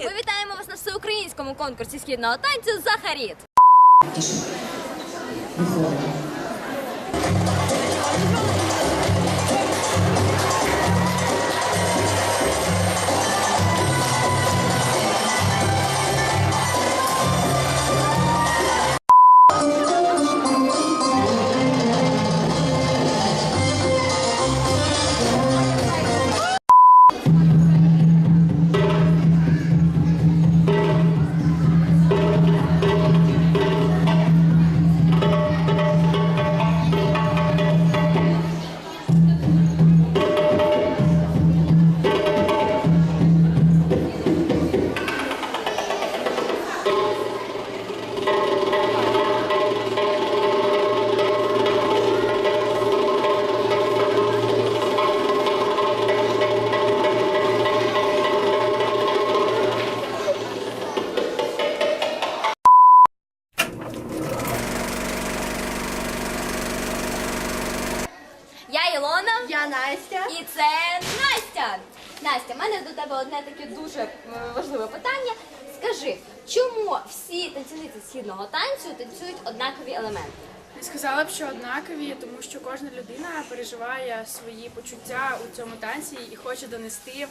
Захаріт! Ми вітаємо вас на всеукраїнському конкурсі східного танцю Захаріт. Я Ілона. Я Настя. І це Настя. Настя, в мене до тебе одне таке дуже е, важливе питання. Скажи, чому всі танцівниці східного танцю танцюють однакові елементи? Я сказала б, що однакові, тому що кожна людина переживає свої почуття у цьому танці і хоче донести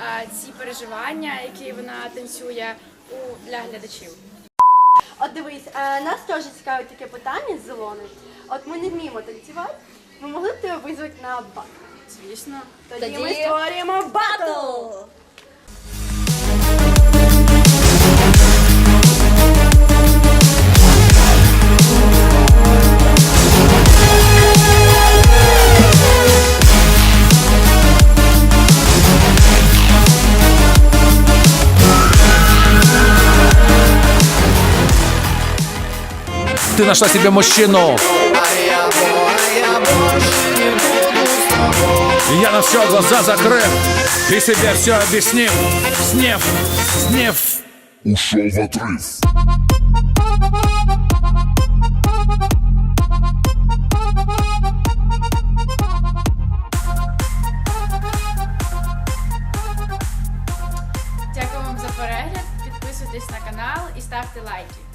а, ці переживання, які вона танцює у для глядачів. От дивись, е, нас теж цікавить таке питання з Ілоною. От ми не вміємо танцювати. Ми могли б тебе визвати на батл. Звісно, Тоді, Тоді ми створюємо батл! Ты нашла себе мужчину. Я на все глаза закрыв и себе все объяснил. Снев, снев. ушел в отрыв. дякую вам за перегляд. Підписуйтесь на канал і ставте лайки.